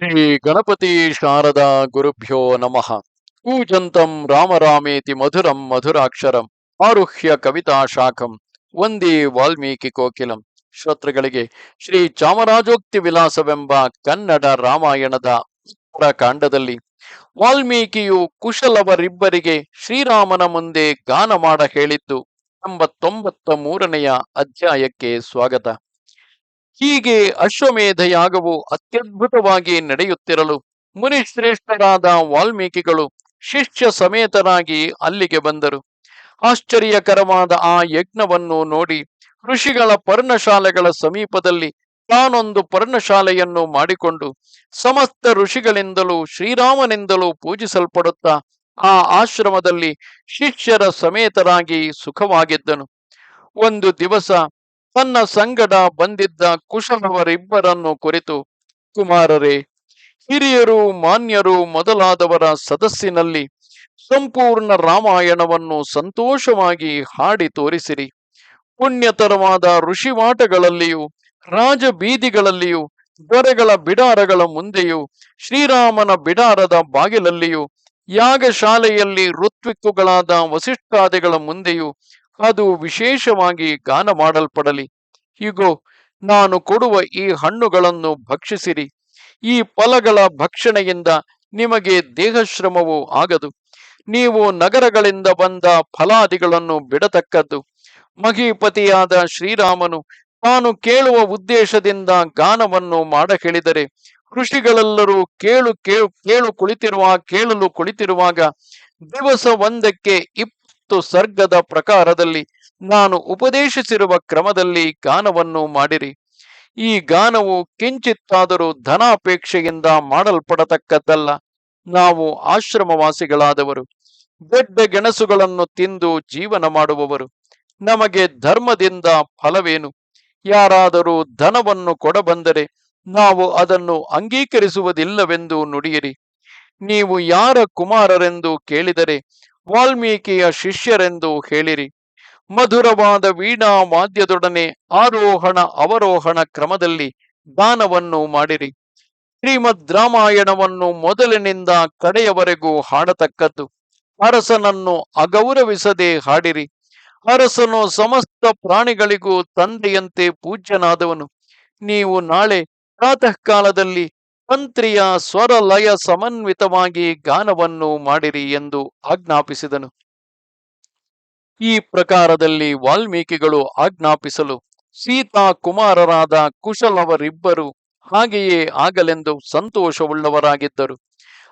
ಶ್ರೀ ಗಣಪತಿ ಶಾರದಾ ಗುರುಭ್ಯೋ ನಮಃ. ಕೂಜಂತಂ ರಾಮರಾಮೇತಿ ಮಧುರಂ ಮಧುರಾಕ್ಷರಂ ಆರುಹ್ಯ ಕವಿತಾ ಶಾಖಂ ವಂದೇ ವಾಲ್ಮೀಕಿ ಕೋಕಿಲಂ. ಶ್ರೋತೃಗಳಿಗೆ ಶ್ರೀ ಚಾಮರಾಜೋಕ್ತಿ ವಿಲಾಸವೆಂಬ ಕನ್ನಡ ರಾಮಾಯಣದ ಉತ್ತರ ಕಾಂಡದಲ್ಲಿ ವಾಲ್ಮೀಕಿಯು ಕುಶಲವರಿಬ್ಬರಿಗೆ ಶ್ರೀರಾಮನ ಮುಂದೆ ಗಾನ ಮಾಡ ಹೇಳಿದ್ದು ಎಂಬತ್ತೊಂಬತ್ತ ಮೂರನೆಯ ಅಧ್ಯಾಯಕ್ಕೆ ಸ್ವಾಗತ. ಹೀಗೆ ಅಶ್ವಮೇಧ ಯಾಗವು ಅತ್ಯದ್ಭುತವಾಗಿ ನಡೆಯುತ್ತಿರಲು ಮುನಿಶ್ರೇಷ್ಠರಾದ ವಾಲ್ಮೀಕಿಗಳು ಶಿಷ್ಯ ಸಮೇತರಾಗಿ ಅಲ್ಲಿಗೆ ಬಂದರು. ಆಶ್ಚರ್ಯಕರವಾದ ಆ ಯಜ್ಞವನ್ನು ನೋಡಿ ಋಷಿಗಳ ಪರ್ಣಶಾಲೆಗಳ ಸಮೀಪದಲ್ಲಿ ತಾನೊಂದು ಪರ್ಣಶಾಲೆಯನ್ನು ಮಾಡಿಕೊಂಡು ಸಮಸ್ತ ಋಷಿಗಳಿಂದಲೂ ಶ್ರೀರಾಮನಿಂದಲೂ ಪೂಜಿಸಲ್ಪಡುತ್ತಾ ಆ ಆಶ್ರಮದಲ್ಲಿ ಶಿಷ್ಯರ ಸಮೇತರಾಗಿ ಸುಖವಾಗಿದ್ದನು. ಒಂದು ದಿವಸ ತನ್ನ ಸಂಗಡ ಬಂದಿದ್ದ ಕುಶಲವರಿಬ್ಬರನ್ನು ಕುರಿತು, ಕುಮಾರರೇ, ಹಿರಿಯರು, ಮಾನ್ಯರು ಮೊದಲಾದವರ ಸದಸ್ಸಿನಲ್ಲಿ ಸಂಪೂರ್ಣ ರಾಮಾಯಣವನ್ನು ಸಂತೋಷವಾಗಿ ಹಾಡಿ ತೋರಿಸಿರಿ. ಪುಣ್ಯತರವಾದ ಋಷಿವಾಟಗಳಲ್ಲಿಯೂ, ರಾಜಬೀದಿಗಳಲ್ಲಿಯೂ, ದೊರೆಗಳ ಬಿಡಾರಗಳ ಮುಂದೆಯೂ, ಶ್ರೀರಾಮನ ಬಿಡಾರದ ಬಾಗಿಲಲ್ಲಿಯೂ, ಯಾಗಶಾಲೆಯಲ್ಲಿ ಋತ್ವಿಕ್ಕುಗಳಾದ ವಸಿಷ್ಠಾದಿಗಳ ಮುಂದೆಯೂ ಅದು ವಿಶೇಷವಾಗಿ ಗಾನ ಮಾಡಲ್ಪಡಲಿ ಹೀಗೋ, ನಾನು ಕೊಡುವ ಈ ಹಣ್ಣುಗಳನ್ನು ಭಕ್ಷಿಸಿರಿ. ಈ ಫಲಗಳ ಭಕ್ಷಣೆಯಿಂದ ನಿಮಗೆ ದೇಹಶ್ರಮವು ಆಗದು. ನೀವು ನಗರಗಳಿಂದ ಬಂದ ಫಲಾದಿಗಳನ್ನು ಬಿಡತಕ್ಕದ್ದು. ಮಹೀಪತಿಯಾದ ಶ್ರೀರಾಮನು ತಾನು ಕೇಳುವ ಉದ್ದೇಶದಿಂದ ಗಾನವನ್ನು ಮಾಡ ಹೇಳಿದರೆ ಋಷಿಗಳೆಲ್ಲರೂ ಕೇಳು ಕೇಳು ಕೇಳು ಕುಳಿತಿರುವ, ಕೇಳಲು ಕುಳಿತಿರುವಾಗ ದಿವಸ ಒಂದಕ್ಕೆ ಇಪ್ಪತ್ತು ಸರ್ಗದ ಪ್ರಕಾರದಲ್ಲಿ ನಾನು ಉಪದೇಶಿಸಿರುವ ಕ್ರಮದಲ್ಲಿ ಗಾನವನ್ನು ಮಾಡಿರಿ. ಈ ಗಾನವು ಕಿಂಚಿತ್ತಾದರೂ ಧನಾಪೇಕ್ಷೆಯಿಂದ ಮಾಡಲ್ಪಡತಕ್ಕದ್ದಲ್ಲ. ನಾವು ಆಶ್ರಮವಾಸಿಗಳಾದವರು. ದೊಡ್ಡ ಗೆಣಸುಗಳನ್ನು ತಿಂದು ಜೀವನ ಮಾಡುವವರು. ನಮಗೆ ಧರ್ಮದಿಂದ ಫಲವೇನು? ಯಾರಾದರೂ ಧನವನ್ನು ಕೊಡಬಂದರೆ ನಾವು ಅದನ್ನು ಅಂಗೀಕರಿಸುವುದಿಲ್ಲವೆಂದು ನುಡಿಯಿರಿ. ನೀವು ಯಾರ ಕುಮಾರರೆಂದು ಕೇಳಿದರೆ ವಾಲ್ಮೀಕಿಯ ಶಿಷ್ಯರೆಂದು ಹೇಳಿರಿ. ಮಧುರವಾದ ವೀಣಾ ವಾದ್ಯದೊಡನೆ ಆರೋಹಣ ಅವರೋಹಣ ಕ್ರಮದಲ್ಲಿ ದಾನವನ್ನು ಮಾಡಿರಿ. ಶ್ರೀಮದ್ ರಾಮಾಯಣವನ್ನು ಮೊದಲಿನಿಂದ ಕಡೆಯವರೆಗೂ ಹಾಡತಕ್ಕದ್ದು ಅರಸನನ್ನು ಅಗೌರವಿಸದೆ ಹಾಡಿರಿ. ಅರಸನು ಸಮಸ್ತ ಪ್ರಾಣಿಗಳಿಗೂ ತಂದೆಯಂತೆ ಪೂಜ್ಯನಾದವನು. ನೀವು ನಾಳೆ ಪ್ರಾತಃ ಕಾಲದಲ್ಲಿ ತಂತ್ರಿಯ ಸ್ವರ ಲಯ ಸಮನ್ವಿತವಾಗಿ ಗಾನವನ್ನು ಮಾಡಿರಿ ಎಂದು ಆಜ್ಞಾಪಿಸಿದನು. ಈ ಪ್ರಕಾರದಲ್ಲಿ ವಾಲ್ಮೀಕಿಗಳು ಆಜ್ಞಾಪಿಸಲು ಸೀತಾ ಕುಮಾರರಾದ ಕುಶಲವರಿಬ್ಬರು ಹಾಗೆಯೇ ಆಗಲೆಂದು ಸಂತೋಷವುಳ್ಳವರಾಗಿದ್ದರು.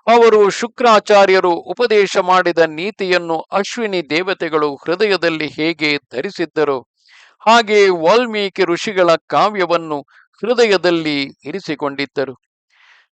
ಅವರು ಶುಕ್ರಾಚಾರ್ಯರು ಉಪದೇಶ ಮಾಡಿದ ನೀತಿಯನ್ನು ಅಶ್ವಿನಿ ದೇವತೆಗಳು ಹೃದಯದಲ್ಲಿ ಹೇಗೆ ಧರಿಸಿದ್ದರು ಹಾಗೆ ವಾಲ್ಮೀಕಿ ಋಷಿಗಳ ಕಾವ್ಯವನ್ನು ಹೃದಯದಲ್ಲಿ ಇರಿಸಿಕೊಂಡಿದ್ದರು.